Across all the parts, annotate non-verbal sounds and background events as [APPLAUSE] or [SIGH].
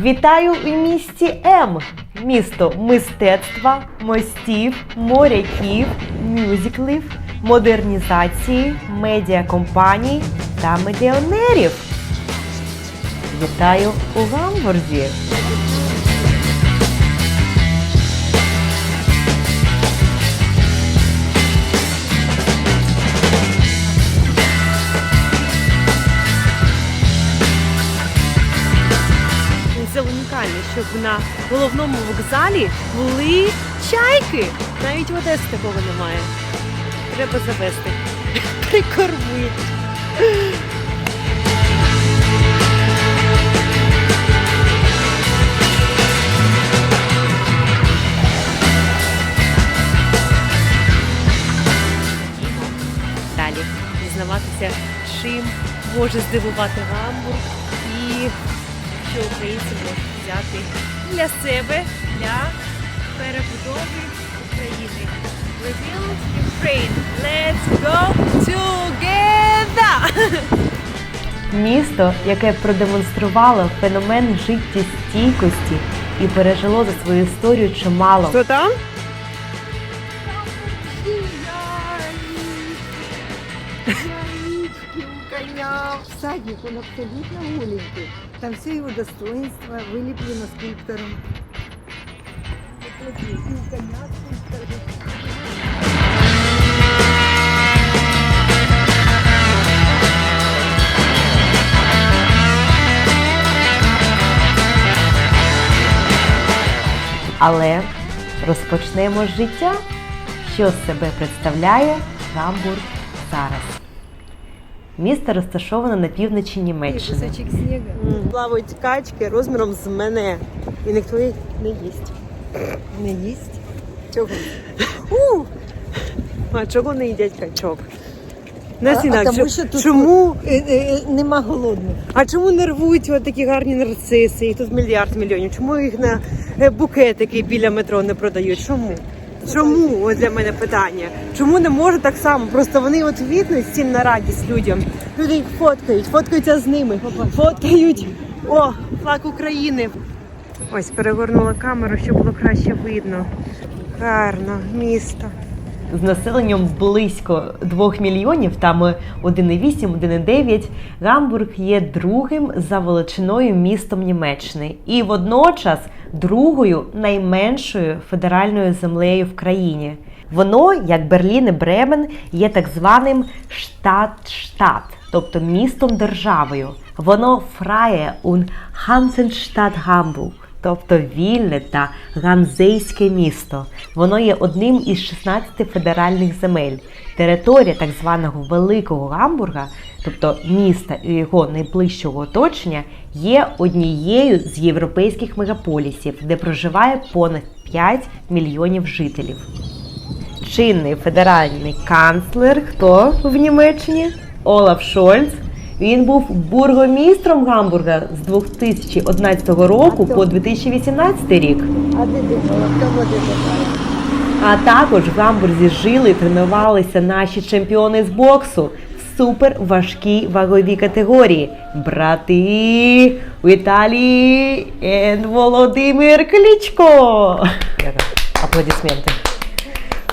Вітаю у місті М. Місто мистецтва, мостів, моряків, мюзиклів, модернізації, медіакомпаній та медіонерів. Вітаю у Гамбурзі! Щоб на головному вокзалі були чайки. Навіть в Одесі такого немає. Треба завести. [LAUGHS] Прикормити. Дізнаватися, чим може здивувати Гамбург і що українці можуть взяти для себе, для перебудови України. Rebuild Ukraine. Let's go together! Місто, яке продемонструвало феномен життєстійкості і пережило за свою історію чимало. Що там? Садик, он абсолютно голенький. Там все его достоинства вылеплено скульптором. Але розпочнемо з життя, що з себе представляє Гамбург зараз. Місто розташоване на півночі Німеччини. Плавають качки розміром з мене. І ніхто їх не їсть. Не їсть. Чого? У! А чого не їдять качок? Нас А- а інакше. що тут- чому? Е, е, е, Нема голодних. А чому не рвуть от такі гарні нарциси? Їх тут мільярд мільйонів. Чому їх на букетики біля метро не продають? Чому? Чому? Ось для мене питання. Чому не може так само? Просто вони от квітнуть всім на радість людям. Люди їх фоткають, фоткаються з ними, фоткають. О, флаг України. Ось перегорнула камеру, щоб було краще видно. Гарно, місто. З населенням близько 2 мільйонів, там 1,8, 1,9, Гамбург є другим за величиною містом Німеччини і водночас другою найменшою федеральною землею в країні. Воно, як Берлін і Бремен, є так званим штат-штат, тобто містом державою. Воно фрає un Hansенstadt Hamburg, тобто вільне та ганзейське місто. Воно є одним із 16 федеральних земель. Територія так званого Великого Гамбурга, тобто міста і його найближчого оточення, є однією з європейських мегаполісів, де проживає понад 5 мільйонів жителів. Чинний федеральний канцлер хто в Німеччині? Олаф Шольц. Він був бургомістром Гамбурга з 2011 року по 2018 рік. А де також в Гамбурзі жили і тренувалися наші чемпіони з боксу в суперважкій ваговій категорії. Брати Віталій і Володимир Кличко. Аплодисменти.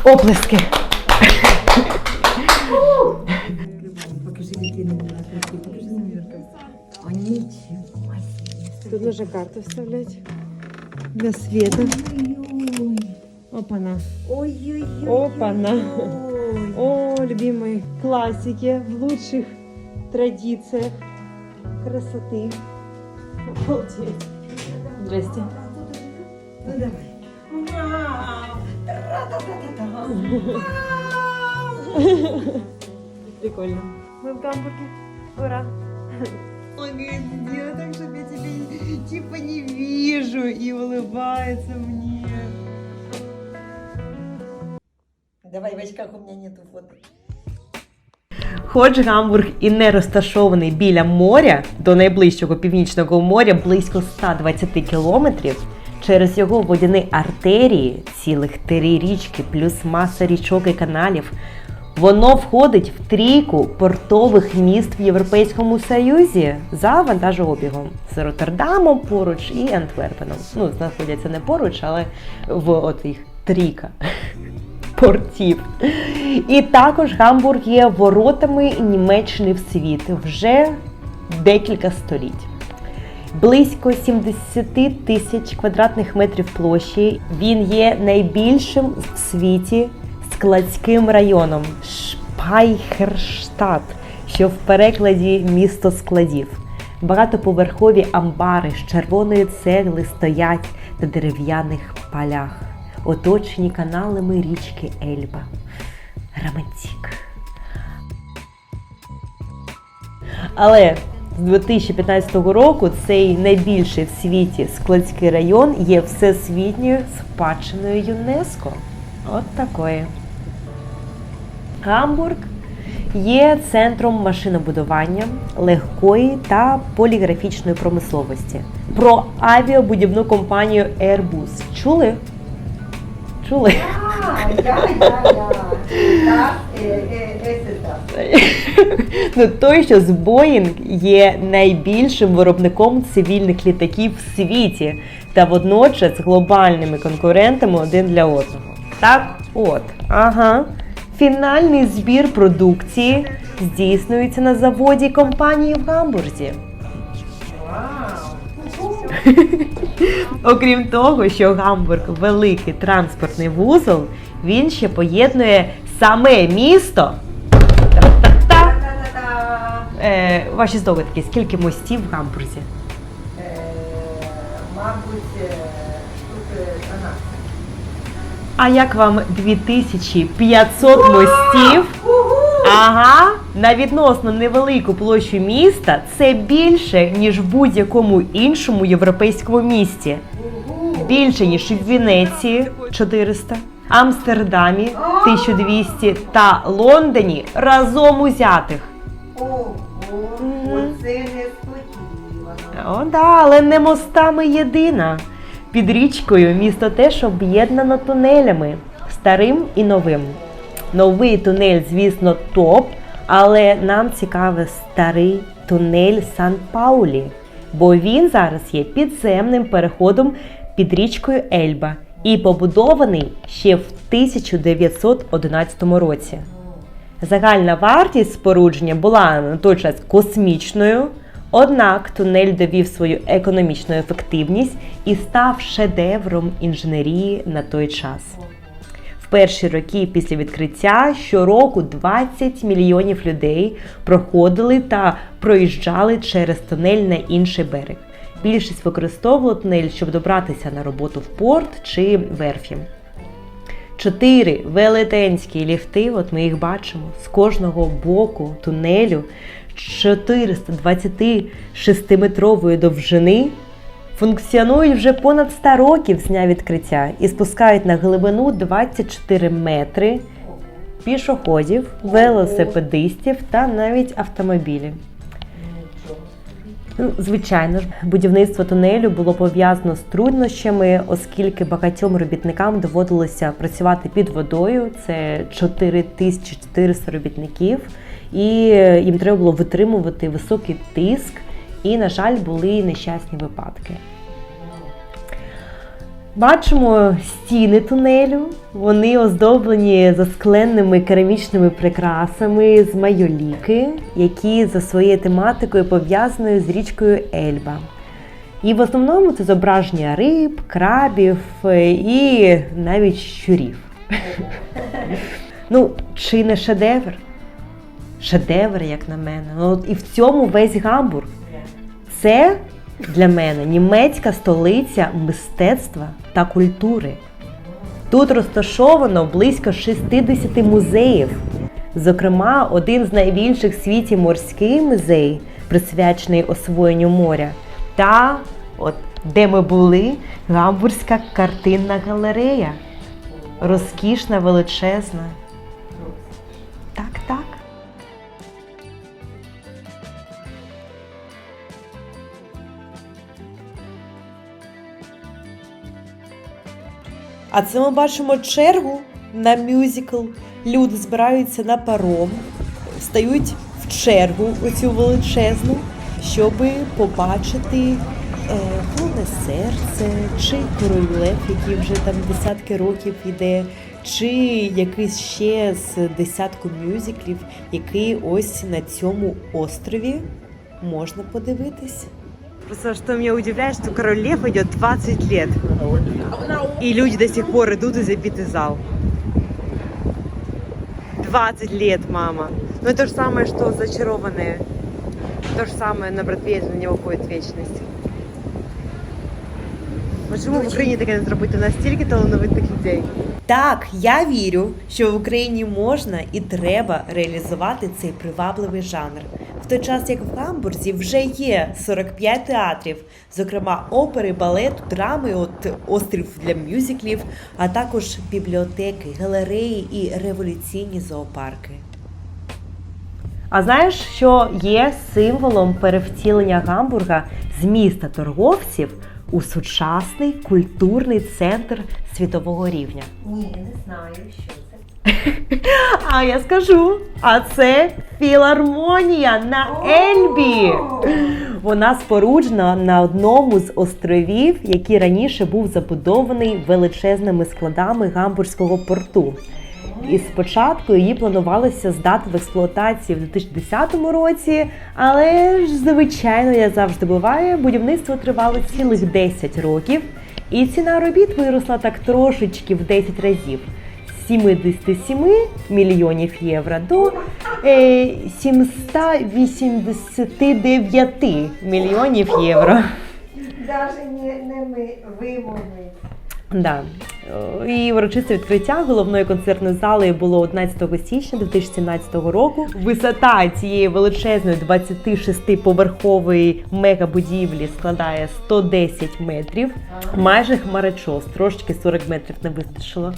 Оплески. Тут нужно карту вставлять. Для света. Опана. Ой-ой-ой. Опана. Ой. О, любимые классики в лучших традициях красоты. Обалдеть. Здрасте. Ну давай. Вау! Тра-та-та-та-та. Вау! Прикольно. Мы в Гамбурге. Ура. Он говорит, сделай так, чтобы я тебя типа не вижу. И улыбается мне. Давай, в очках у меня нету фото. Хоч Гамбург і не розташований біля моря до найближчого північного моря близько 120 кілометрів, через його водяні артерії, цілих три річки, плюс маса річок і каналів, Воно входить в трійку портових міст в Європейському Союзі за вантажообігом з Роттердамом поруч і Антверпеном. Ну, знаходяться не поруч, але в от їх трійка [LAUGHS] портів. І також Гамбург є воротами Німеччини в світ вже декілька століть. Близько 70 тисяч квадратних метрів площі. Він є найбільшим в світі складським районом Шпайхерштадт, що в перекладі місто складів. Багатоповерхові амбари з червоної цегли стоять на дерев'яних полях, оточені каналами річки Ельба. Романтик. Але з 2015 року цей найбільший в світі складський район є всесвітньою спадщиною ЮНЕСКО. От такої. Гамбург є центром машинобудування, легкої та поліграфічної промисловості. Про авіабудівну компанію Airbus. Чули? Чули? Ну, той, що з Боїнг є найбільшим виробником цивільних літаків в світі та водночас глобальними конкурентами один для одного. Так, от, ага. Фінальний збір продукції здійснюється на заводі компанії в Гамбурзі. Окрім того, що Гамбург великий транспортний вузол, він ще поєднує саме місто. Е, ваші здогадки, скільки мостів в Гамбурзі? А як вам 2500 мостів? Ага, на відносно невелику площу міста це більше, ніж в будь-якому іншому європейському місті. Більше, ніж в Венеції 400, Амстердамі 1200 та Лондоні разом узятих. Ого, оце несподівано. О, да, але не мостами єдина. Під річкою місто теж об'єднано тунелями старим і новим. Новий тунель, звісно, топ, але нам цікавий старий тунель Сан-Паулі, бо він зараз є підземним переходом під річкою Ельба і побудований ще в 1911 році. Загальна вартість спорудження була на той час космічною, однак тунель довів свою економічну ефективність і став шедевром інженерії на той час. В перші роки після відкриття щороку 20 мільйонів людей проходили та проїжджали через тунель на інший берег. Більшість використовувала тунель, щоб добратися на роботу в порт чи верфі. Чотири велетенські ліфти, от ми їх бачимо, з кожного боку тунелю 426-метрової довжини функціонують вже понад 100 років з дня відкриття і спускають на глибину 24 метри пішоходів, велосипедистів та навіть автомобілів. Ну, звичайно ж, будівництво тунелю було пов'язано з труднощами, оскільки багатьом робітникам доводилося працювати під водою. Це 4400 робітників, і їм треба було витримувати високий тиск. І, на жаль, були нещасні випадки. Бачимо стіни тунелю. Вони оздоблені заскленними керамічними прикрасами з майоліки, які за своєю тематикою пов'язані з річкою Ельба. І в основному це зображення риб, крабів е, і навіть щурів. [LAUGHS] Ну, чи не шедевр? Шедевр, як на мене. Ну, от і в цьому весь Гамбург. Це для мене німецька столиця мистецтва та культури. Тут розташовано близько 60 музеїв. Зокрема, один з найбільших в світі морський музей, присвячений освоєнню моря. Та, от де ми були, Гамбурзька картинна галерея. Розкішна, величезна. Так, так. А це ми бачимо чергу на мюзикл Люди збираються на паром, стають в чергу оцю величезну, щоб побачити е, серце, чи король який вже там десятки років іде, чи якийсь ще з десятку мюзиклів, який ось на цьому острові можна подивитись. Просто что меня удивляет, что король Лев идет 20 лет. И люди до сих пор идут и забитый зал. 20 лет, мама. Ну это же самое, что зачарованные. То же самое на Бродвее на него уходит вечность. Почему в Україні таке не зробити? У нас стільки талановитих людей. Так, я вірю, що в Україні можна і треба реалізувати цей привабливий жанр. Той час, як в Гамбурзі вже є 45 театрів, зокрема опери, балету, драми, от острів для мюзиклів, а також бібліотеки, галереї і революційні зоопарки. А знаєш, що є символом перевтілення Гамбурга з міста торговців у сучасний культурний центр світового рівня? Ні, не знаю, що. А я скажу, а це філармонія на Ельбі. Вона споруджена на одному з островів, який раніше був забудований величезними складами гамбурзького порту. І спочатку її планувалося здати в експлуатацію в 2010 році, але ж звичайно, я завжди буваю, будівництво тривало цілих 10 років, і ціна робіт виросла так трошечки в 10 разів. З 77 мільйонів євро до е, 789 мільйонів євро. Навіть не, не ми. Да. Е, І урочисте відкриття головної концертної зали було 11 січня 2017 року. Висота цієї величезної 26-поверхової мегабудівлі складає 110 метрів, майже хмарочос, трошечки 40 метрів не вистачило.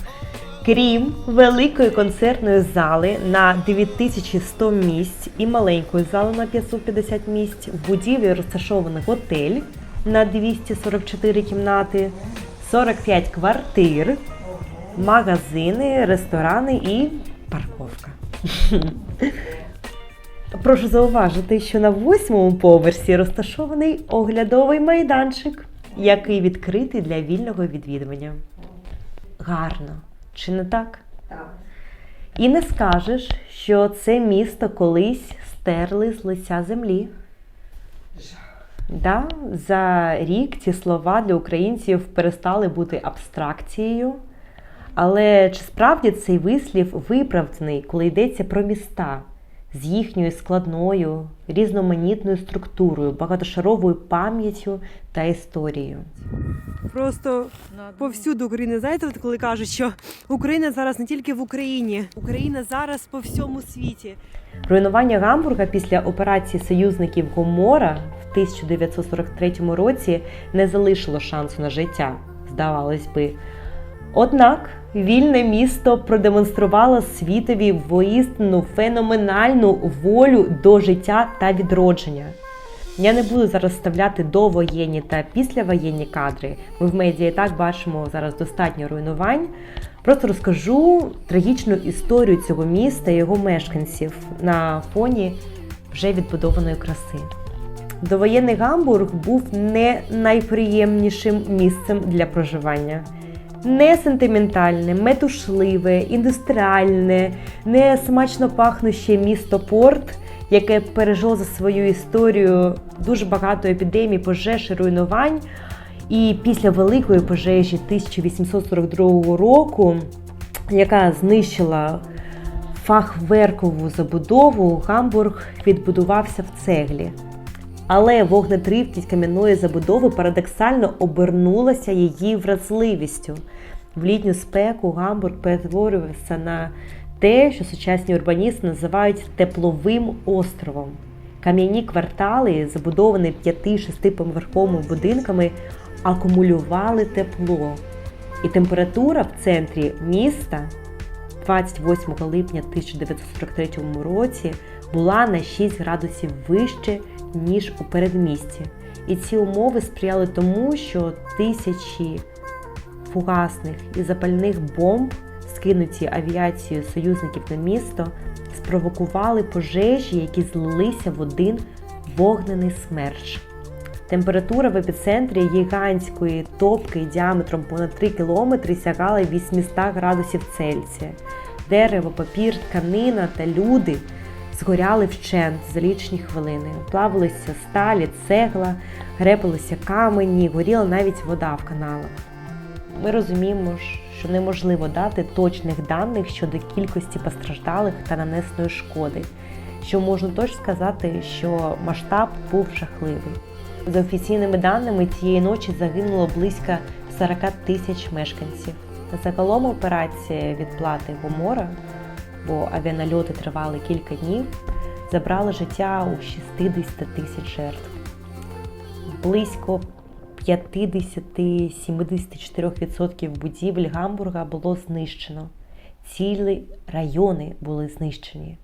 Крім великої концертної зали на 9100 місць і маленької зали на 550 місць, в будівлі розташований готель на 244 кімнати, 45 квартир, магазини, ресторани і парковка. [LAUGHS] Прошу зауважити, що на восьмому поверсі розташований оглядовий майданчик, який відкритий для вільного відвідування. Гарно, чи не так? Так. І не скажеш, що це місто колись стерли з лиця землі. Да, за рік ці слова для українців перестали бути абстракцією. Але чи справді цей вислів виправданий, коли йдеться про міста з їхньою складною, різноманітною структурою, багатошаровою пам'яттю та історією? Просто повсюду України. Знаєте, коли кажуть, що Україна зараз не тільки в Україні, Україна зараз по всьому світі. Руйнування Гамбурга після операції союзників Гомора в 1943 році не залишило шансу на життя, здавалось би. Однак вільне місто продемонструвало світові воістину феноменальну волю до життя та відродження. Я не буду зараз вставляти довоєнні та післявоєнні кадри. Ми в медіа і так бачимо зараз достатньо руйнувань. Просто розкажу трагічну історію цього міста і його мешканців на фоні вже відбудованої краси. Довоєнний Гамбург був не найприємнішим місцем для проживання. Не сентиментальне, метушливе, індустріальне, не смачно пахнуще місто Порт, яке пережило за свою історію дуже багато епідемій, пожеж і руйнувань. І після великої пожежі 1842 року, яка знищила фахверкову забудову, Гамбург відбудувався в цеглі. Але вогнетривкість кам'яної забудови парадоксально обернулася її вразливістю. В літню спеку Гамбург перетворювався на те, що сучасні урбаністи називають тепловим островом. Кам'яні квартали, забудовані 5-6 поверховими будинками, акумулювали тепло. І температура в центрі міста 28 липня 1943 році була на 6 градусів вище, ніж у передмісті. І ці умови сприяли тому, що тисячі фугасних і запальних бомб скинуті авіацією союзників на місто, спровокували пожежі, які злилися в один вогнений смерч. Температура в епіцентрі гігантської топки діаметром понад 3 кілометри сягала 800 градусів Цельсія. Дерево, папір, тканина та люди згоряли вщент за лічні хвилини. Плавилися сталі, цегла, грепалися камені, горіла навіть вода в каналах. Ми розуміємо, що неможливо дати точних даних щодо кількості постраждалих та нанесеної шкоди. Що можна точно сказати, що масштаб був жахливий. За офіційними даними, тієї ночі загинуло близько 40 тисяч мешканців. Загалом операція відплати Гомора, бо авіанальоти тривали кілька днів, забрала життя у 60 тисяч жертв. Близько 50-74% будівель Гамбурга було знищено. Цілі райони були знищені.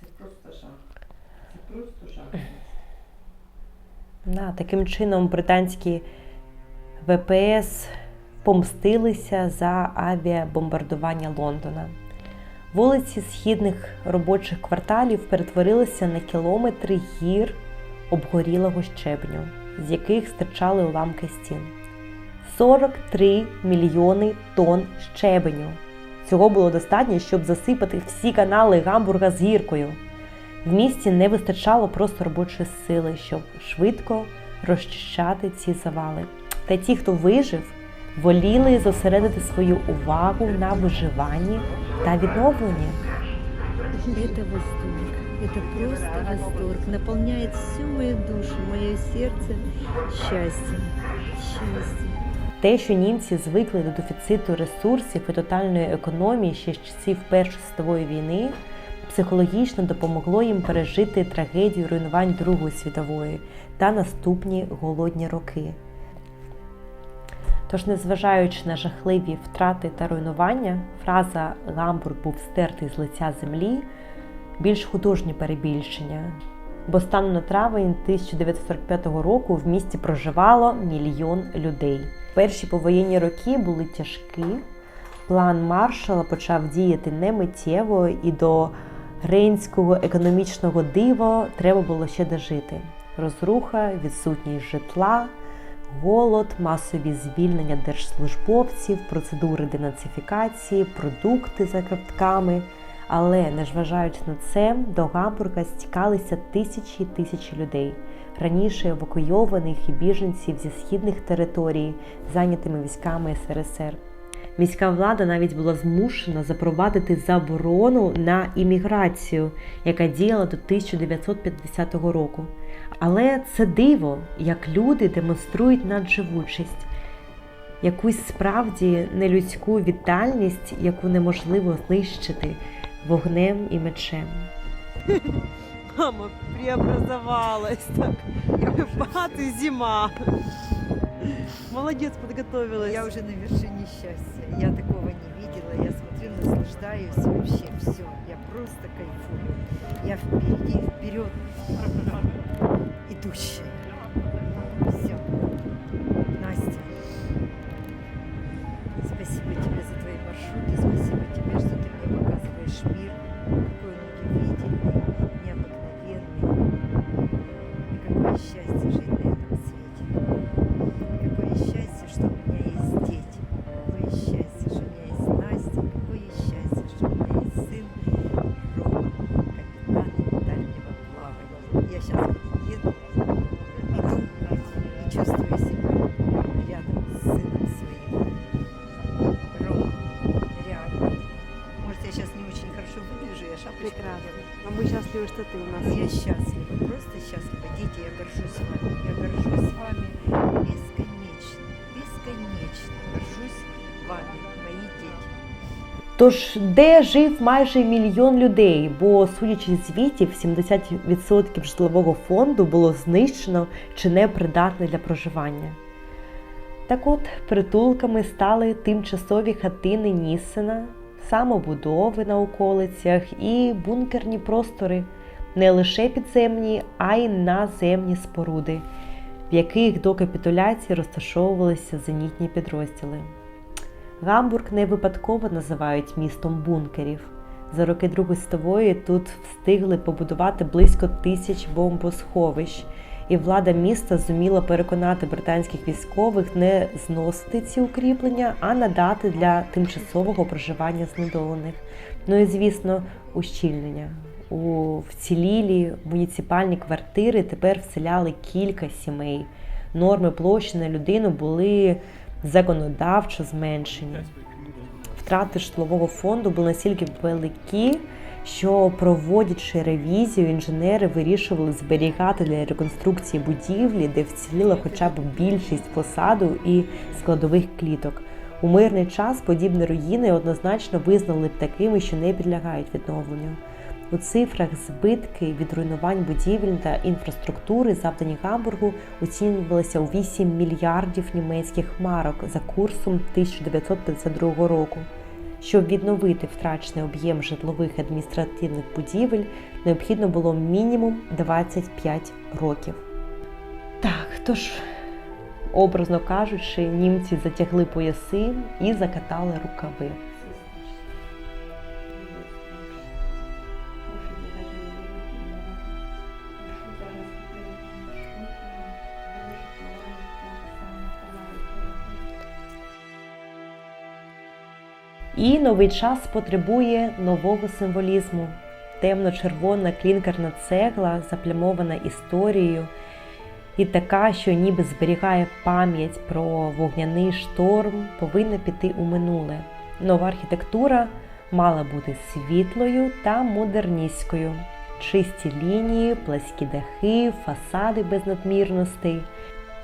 Це просто жах. Це просто жах. Да, таким чином британські ВПС помстилися за авіабомбардування Лондона. Вулиці східних робочих кварталів перетворилися на кілометри гір обгорілого щебню, з яких стирчали уламки стін. 43 мільйони тонн щебеню. Цього було достатньо, щоб засипати всі канали Гамбурга з гіркою. В місті не вистачало просто робочої сили, щоб швидко розчищати ці завали. Та ті, хто вижив, воліли зосередити свою увагу на виживанні та відновленні. Это восторг. Это просто восторг. Наполняет всю мою душу, мое сердце счастьем. Счастьем. Те, що німці звикли до дефіциту ресурсів і тотальної економії ще з часів Першої світової війни, психологічно допомогло їм пережити трагедію руйнувань Другої світової та наступні голодні роки. Тож, незважаючи на жахливі втрати та руйнування, фраза Гамбург був стертий з лиця землі більш художні перебільшення. Бо станом на травень 1945 року в місті проживало мільйон людей. Перші повоєнні роки були тяжкі. План маршала почав діяти немиттєво, і до рейнського економічного дива треба було ще дожити. Розруха, відсутність житла, голод, масові звільнення держслужбовців, процедури денацифікації, продукти за картками. Але, незважаючи на це, до Гамбурга стікалися тисячі і тисячі людей, раніше евакуйованих і біженців зі східних територій, зайнятими військами СРСР. Міська влада навіть була змушена запровадити заборону на імміграцію, яка діяла до 1950 року. Але це диво, як люди демонструють надживучість, якусь справді нелюдську вітальність, яку неможливо знищити вогнем і мечем. Мама преобразовалась так. Бат и зима. Молодец, подготовилась. Я уже на вершине счастья. Я такого не видела. Я смотрю, наслаждаюсь вообще все. Я просто кайфую. Я впереди, вперед идущая. Все. Тож, де жив майже мільйон людей, бо, судячи з звітів, 70% житлового фонду було знищено чи не придатне для проживання. Так от, притулками стали тимчасові хатини Нісена, самобудови на околицях і бункерні простори, не лише підземні, а й наземні споруди, в яких до капітуляції розташовувалися зенітні підрозділи. Гамбург не випадково називають містом бункерів. За роки Другої світової тут встигли побудувати близько тисяч бомбосховищ, і влада міста зуміла переконати британських військових не зносити ці укріплення, а надати для тимчасового проживання знедолених. Ну і звісно, ущільнення. У вцілілі муніципальні квартири тепер вселяли кілька сімей. Норми площі на людину були законодавчо зменшені. Втрати житлового фонду були настільки великі, що проводячи ревізію, інженери вирішували зберігати для реконструкції будівлі, де вціліла хоча б більшість фасаду і складових кліток. У мирний час подібні руїни однозначно визнали б такими, що не підлягають відновленню. У цифрах збитки від руйнувань будівель та інфраструктури, завдані Гамбургу, оцінювалися у 8 мільярдів німецьких марок за курсом 1952 року. Щоб відновити втрачений об'єм житлових адміністративних будівель, необхідно було мінімум 25 років. Так, тож, образно кажучи, німці затягли пояси і закатали рукави. І новий час потребує нового символізму. Темно-червона клінкерна цегла, заплямована історією, і така, що ніби зберігає пам'ять про вогняний шторм, повинна піти у минуле. Нова архітектура мала бути світлою та модерністською. Чисті лінії, пласкі дахи, фасади без надмірностей.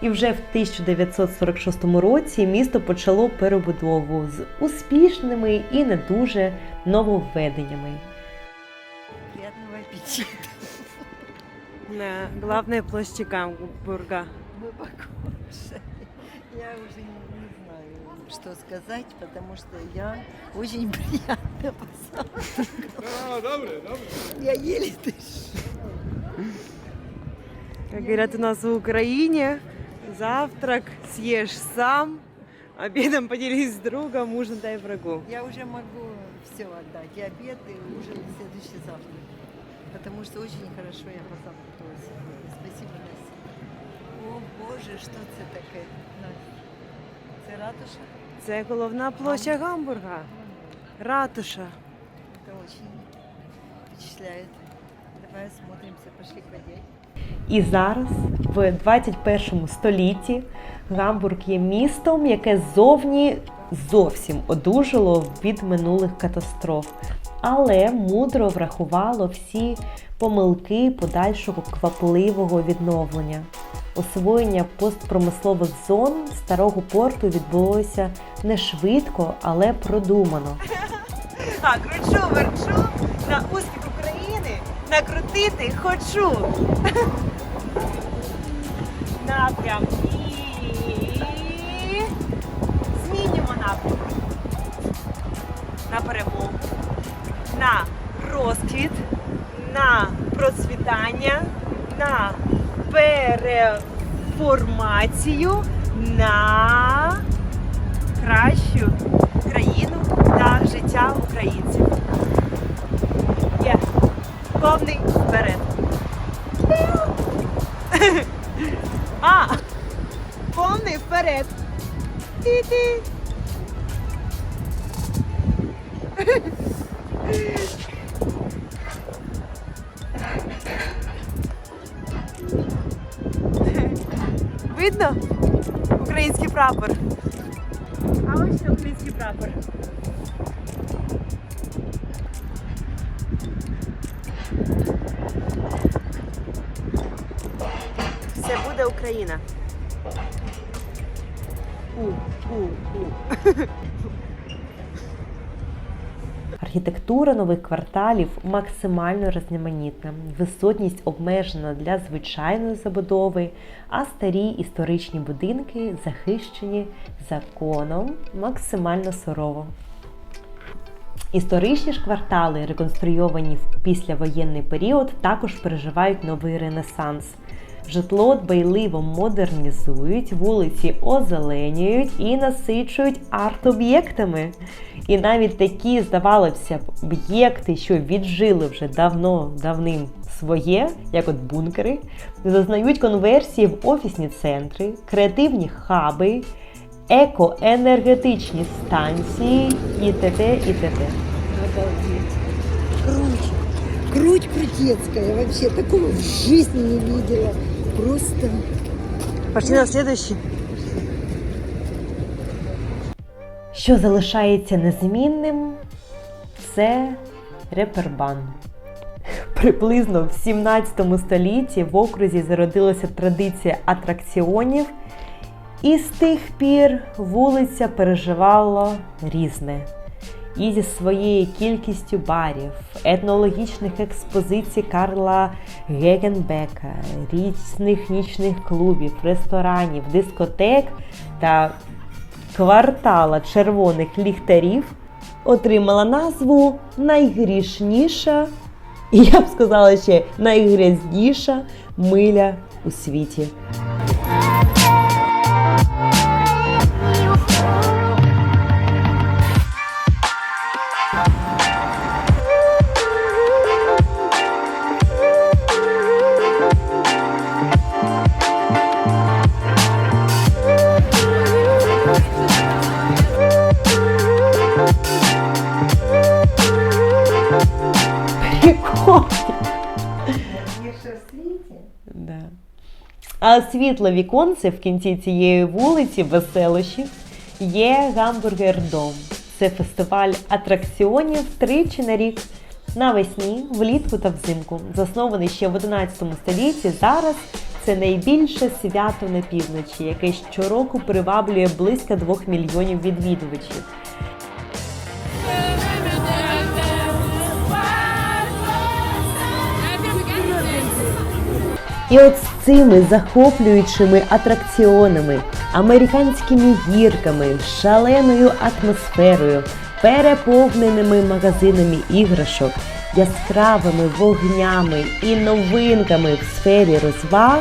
І вже в 1946 році місто почало перебудову з успішними і не дуже нововведеннями. Приятного аппетита. На главной площади Гамбурга. Мы покушали. Я уже не, знаю, что сказать, потому что я очень приятно позавтракала. Я еле дышу. Как говорят у нас в Украине, завтрак съешь сам, обедом поделись с другом, ужин дай врагу. Я уже могу все отдать. И обед, и ужин, и следующий завтрак. Потому что очень хорошо я позавтракала сегодня. Спасибо, Настя. О, Боже, что это такое? Настя, это ратуша? Це головна площа Гамбурга. Ратуша. Это очень впечатляет. Давай осмотримся, пошли к воде. І зараз, в 21 столітті, Гамбург є містом, яке зовні зовсім одужало від минулих катастроф, але мудро врахувало всі помилки подальшого квапливого відновлення. Освоєння постпромислових зон старого порту відбулося не швидко, але продумано. [LAUGHS] А, кручу, верчу, на успіх накрутити хочу. Напрям. І змінюємо напрям. На перемогу, на розквіт, на процвітання, на переформацію, на кращу країну та життя українців. Повний вперед. [LAUGHS] А! Повний вперед. Ті-ті. Видно? Український прапор. А ось український прапор. Україна. У, у, у. Архітектура нових кварталів максимально різноманітна. Висотність обмежена для звичайної забудови, а старі історичні будинки захищені законом максимально сурово. Історичні ж квартали, реконструйовані в післявоєнний період, також переживають новий ренесанс. Житло дбайливо модернізують, вулиці озеленюють і насичують арт-об'єктами. І навіть такі, здавалося б, об'єкти, що віджили вже давно давним своє, як от бункери, зазнають конверсії в офісні центри, креативні хаби, екоенергетичні станції і т.д. і т.д. Круть. Круть крутецкая. Вообще такого в жизни не видела. Просто Пошли на слідуючий. Що залишається незмінним, це репербан. Приблизно в 17 столітті в окрузі зародилася традиція атракціонів, і з тих пір вулиця переживала різне. І зі своєю кількістю барів, етнологічних експозицій Карла Гегенбека, різних нічних клубів, ресторанів, дискотек та квартала червоних ліхтарів отримала назву найгрішніша, і я б сказала ще найгрязніша миля у світі. А світло віконце в кінці цієї вулиці веселощів є гамбургер-дом. Це фестиваль атракціонів тричі на рік. Навесні, влітку та взимку. Заснований ще в 11 столітті. Зараз це найбільше свято на півночі, яке щороку приваблює близько 2 мільйонів відвідувачів. І от з цими захоплюючими атракціонами, американськими гірками, шаленою атмосферою, переповненими магазинами іграшок, яскравими вогнями і новинками в сфері розваг,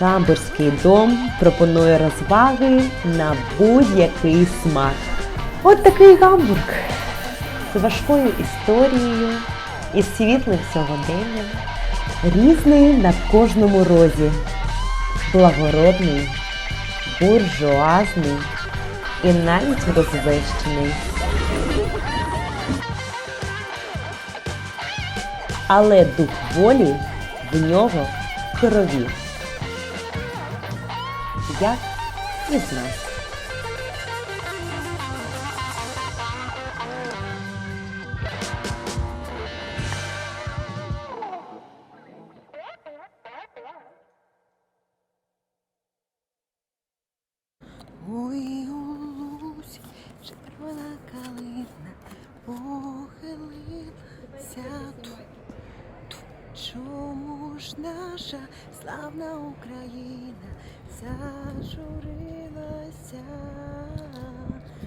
Гамбурзький дом пропонує розваги на будь-який смак. От такий гамбург з важкою історією і світлим сьогоденням різний на кожному розі, благородний, буржуазний і навіть розвещений. Але дух волі в нього в крові. Як і з нас.